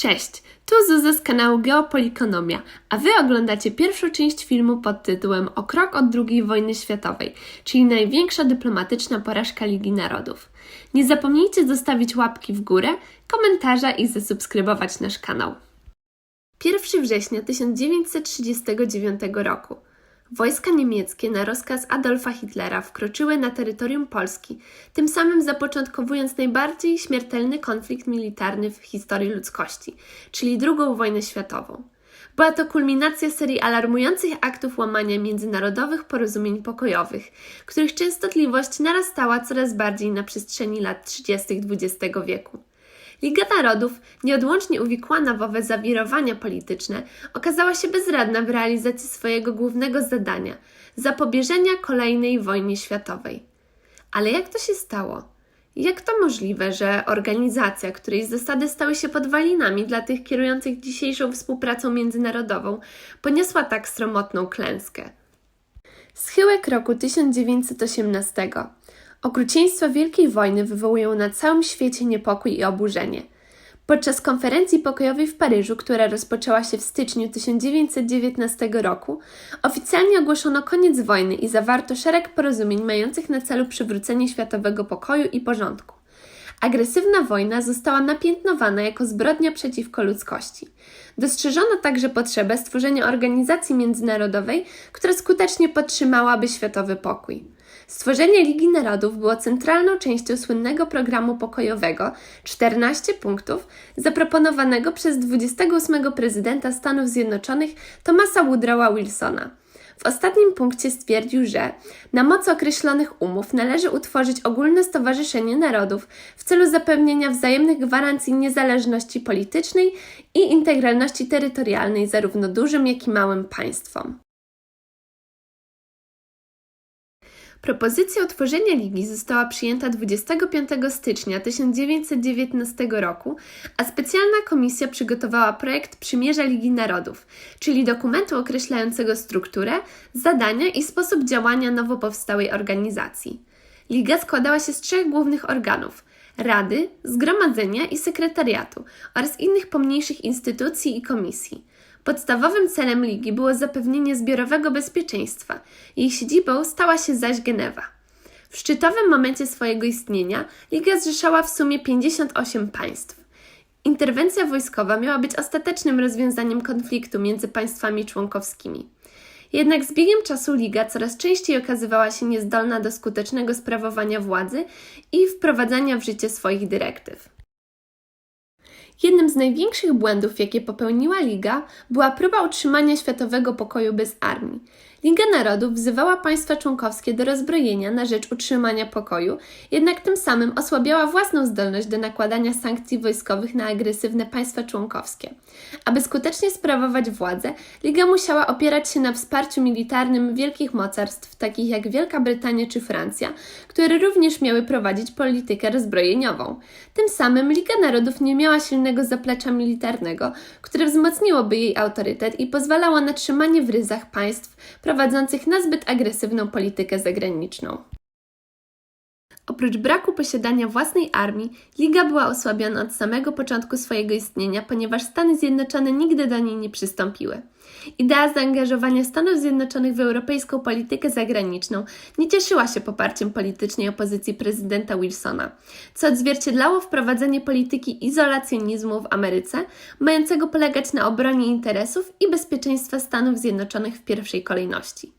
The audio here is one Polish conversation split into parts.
Cześć, tu Zuza z kanału Geopolikonomia, a Wy oglądacie pierwszą część filmu pod tytułem O krok od II wojny światowej, czyli największa dyplomatyczna porażka Ligi Narodów. Nie zapomnijcie zostawić łapki w górę, komentarza i zasubskrybować nasz kanał. 1 września 1939 roku. Wojska niemieckie na rozkaz Adolfa Hitlera wkroczyły na terytorium Polski, tym samym zapoczątkowując najbardziej śmiertelny konflikt militarny w historii ludzkości, czyli II wojnę światową. Była to kulminacja serii alarmujących aktów łamania międzynarodowych porozumień pokojowych, których częstotliwość narastała coraz bardziej na przestrzeni lat 30. XX wieku. Liga Narodów, nieodłącznie uwikłana w owe zawirowania polityczne, okazała się bezradna w realizacji swojego głównego zadania zapobieżenia kolejnej wojnie światowej. Ale jak to się stało? Jak to możliwe, że organizacja, której zasady stały się podwalinami dla tych kierujących dzisiejszą współpracą międzynarodową, poniosła tak sromotną klęskę? Schyłek roku 1918. Okrucieństwa Wielkiej Wojny wywołują na całym świecie niepokój i oburzenie. Podczas konferencji pokojowej w Paryżu, która rozpoczęła się w styczniu 1919 roku, oficjalnie ogłoszono koniec wojny i zawarto szereg porozumień mających na celu przywrócenie światowego pokoju i porządku. Agresywna wojna została napiętnowana jako zbrodnia przeciwko ludzkości. Dostrzeżono także potrzebę stworzenia organizacji międzynarodowej, która skutecznie podtrzymałaby światowy pokój. Stworzenie Ligi Narodów było centralną częścią słynnego programu pokojowego 14 punktów zaproponowanego przez 28 prezydenta Stanów Zjednoczonych Thomasa Woodrowa Wilsona. W ostatnim punkcie stwierdził, że na mocy określonych umów należy utworzyć ogólne Stowarzyszenie Narodów w celu zapewnienia wzajemnych gwarancji niezależności politycznej i integralności terytorialnej zarówno dużym, jak i małym państwom. Propozycja utworzenia ligi została przyjęta 25 stycznia 1919 roku, a specjalna komisja przygotowała projekt Przymierza Ligi Narodów, czyli dokumentu określającego strukturę, zadania i sposób działania nowo powstałej organizacji. Liga składała się z trzech głównych organów: Rady, Zgromadzenia i Sekretariatu oraz innych pomniejszych instytucji i komisji. Podstawowym celem ligi było zapewnienie zbiorowego bezpieczeństwa. Jej siedzibą stała się zaś Genewa. W szczytowym momencie swojego istnienia liga zrzeszała w sumie 58 państw. Interwencja wojskowa miała być ostatecznym rozwiązaniem konfliktu między państwami członkowskimi. Jednak z biegiem czasu liga coraz częściej okazywała się niezdolna do skutecznego sprawowania władzy i wprowadzania w życie swoich dyrektyw. Jednym z największych błędów, jakie popełniła Liga, była próba utrzymania światowego pokoju bez armii. Liga Narodów wzywała państwa członkowskie do rozbrojenia na rzecz utrzymania pokoju, jednak tym samym osłabiała własną zdolność do nakładania sankcji wojskowych na agresywne państwa członkowskie. Aby skutecznie sprawować władzę, Liga musiała opierać się na wsparciu militarnym wielkich mocarstw, takich jak Wielka Brytania czy Francja, które również miały prowadzić politykę rozbrojeniową. Tym samym Liga Narodów nie miała silnego zaplecza militarnego, które wzmocniłoby jej autorytet i pozwalało na trzymanie w ryzach państw prowadzących na zbyt agresywną politykę zagraniczną. Oprócz braku posiadania własnej armii, Liga była osłabiona od samego początku swojego istnienia, ponieważ Stany Zjednoczone nigdy do niej nie przystąpiły. Idea zaangażowania Stanów Zjednoczonych w europejską politykę zagraniczną nie cieszyła się poparciem politycznej opozycji prezydenta Wilsona, co odzwierciedlało wprowadzenie polityki izolacjonizmu w Ameryce, mającego polegać na obronie interesów i bezpieczeństwa Stanów Zjednoczonych w pierwszej kolejności.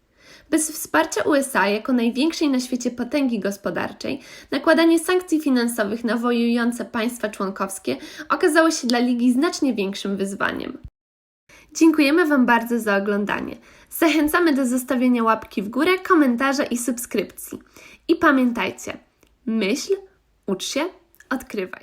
Bez wsparcia USA jako największej na świecie potęgi gospodarczej, nakładanie sankcji finansowych na wojujące państwa członkowskie okazało się dla Ligi znacznie większym wyzwaniem. Dziękujemy Wam bardzo za oglądanie. Zachęcamy do zostawienia łapki w górę, komentarza i subskrypcji. I pamiętajcie, myśl, ucz się, odkrywaj.